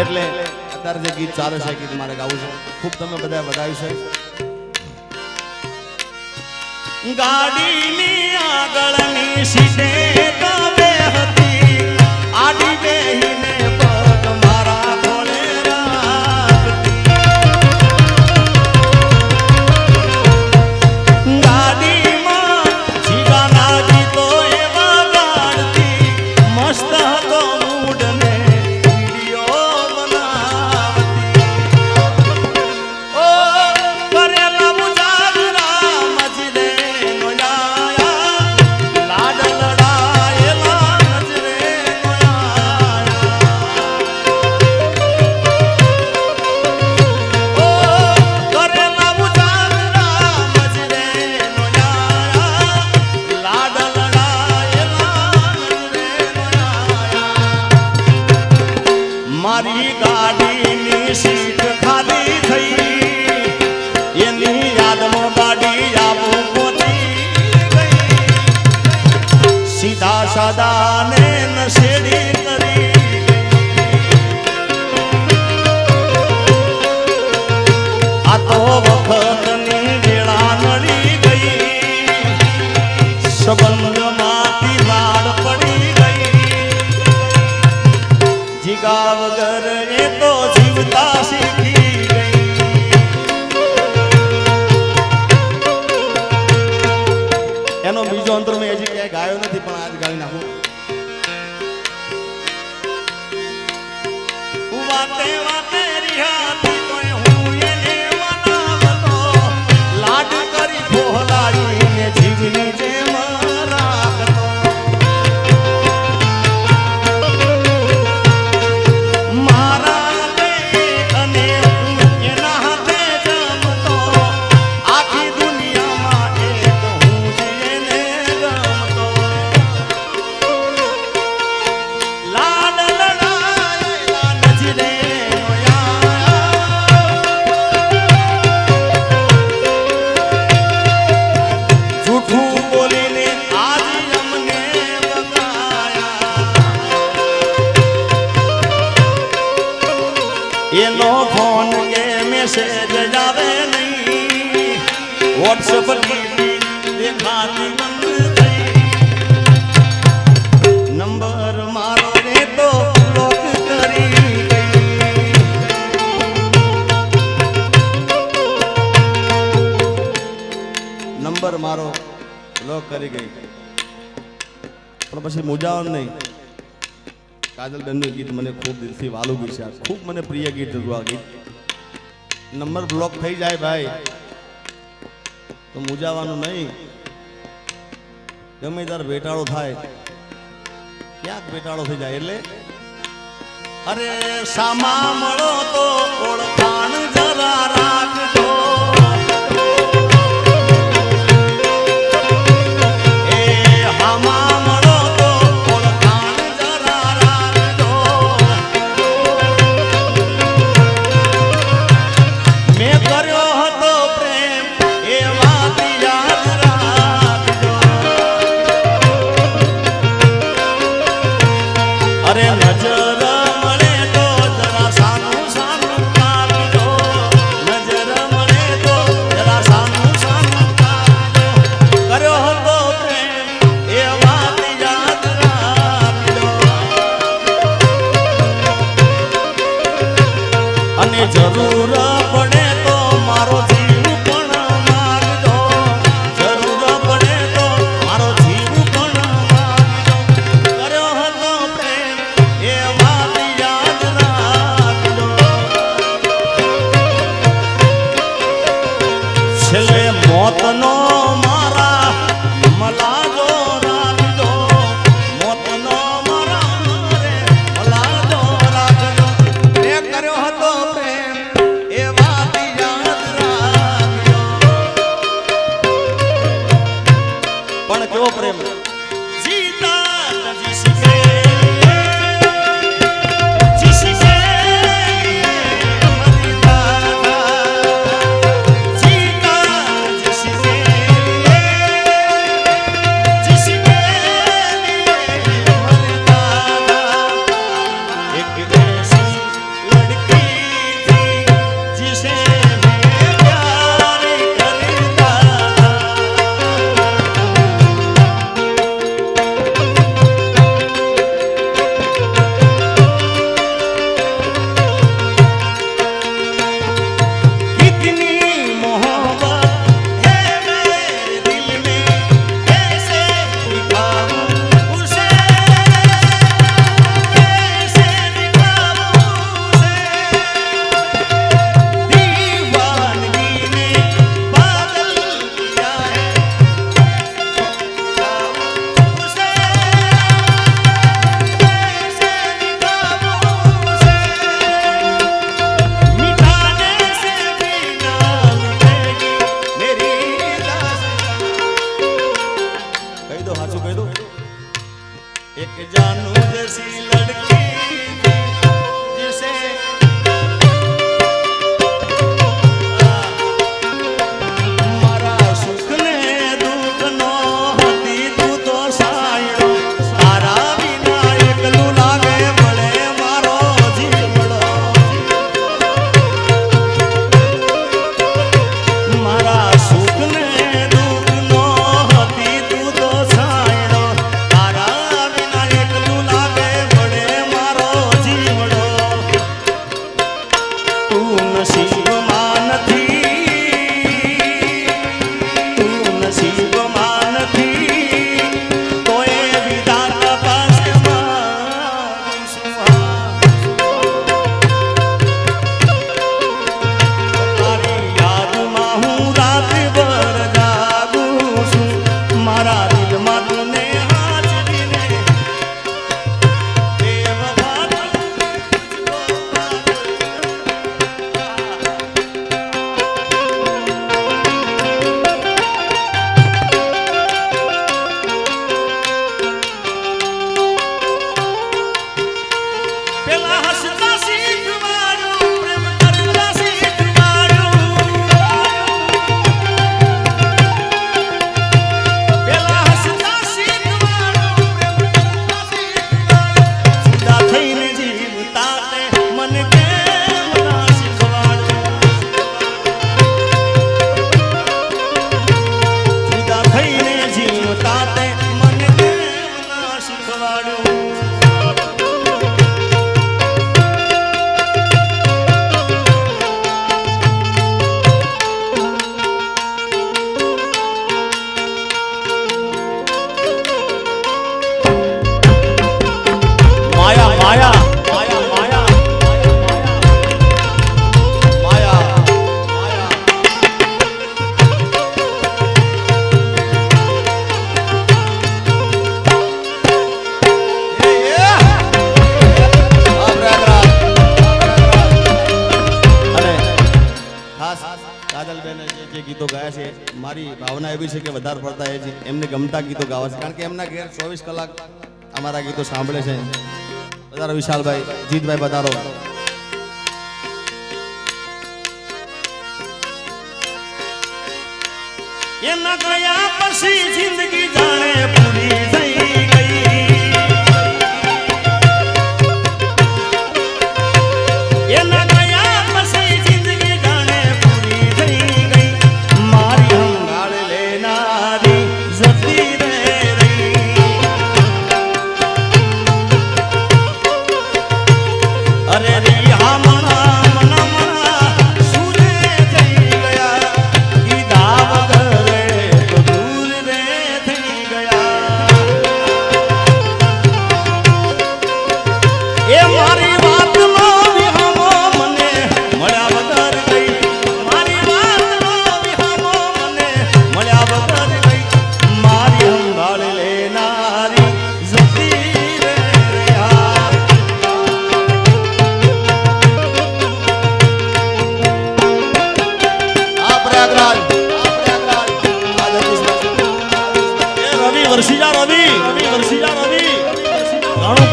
એટલે અત્યારે જે ગીત ચાલે છે ગીત મારે ગાવું છે. ખૂબ તમે બધા વધાવ્યું છે. ગાડીની આગળની સીટે ગળામાં હાથ ગાળી નાખું. વાતે વાતે એનો ફોન કે મેસેજ આવે નહીં. વોટ્સએપ દેખાતી નંબર મારો લોક કરી નંબર મારો બ્લોક કરી ગઈ. પણ પછી મુજાવ નહીં. કાજલબેનનું ગીત મને ખૂબ દિલથી વાલું ગયું છે. ખૂબ મને પ્રિય ગીત હતું આ ગીત. નંબર બ્લોક થઈ જાય ભાઈ. તો મૂજાવાનું નહીં. ગમે ત્યારે બેટાળો થાય. ક્યાંક બેટાળો થઈ જાય એટલે? અરે સામા મળો તો જરા મારી ભાવના એવી છે કે વધારે પડતા એ એમને ગમતા ગીતો ગાવા છે. કારણ કે એમના ઘેર ચોવીસ કલાક અમારા ગીતો સાંભળે છે. વધારો વિશાલભાઈ, જીતભાઈ વધારો. એના ગયા પછી જિંદગી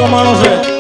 com a mão,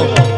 México.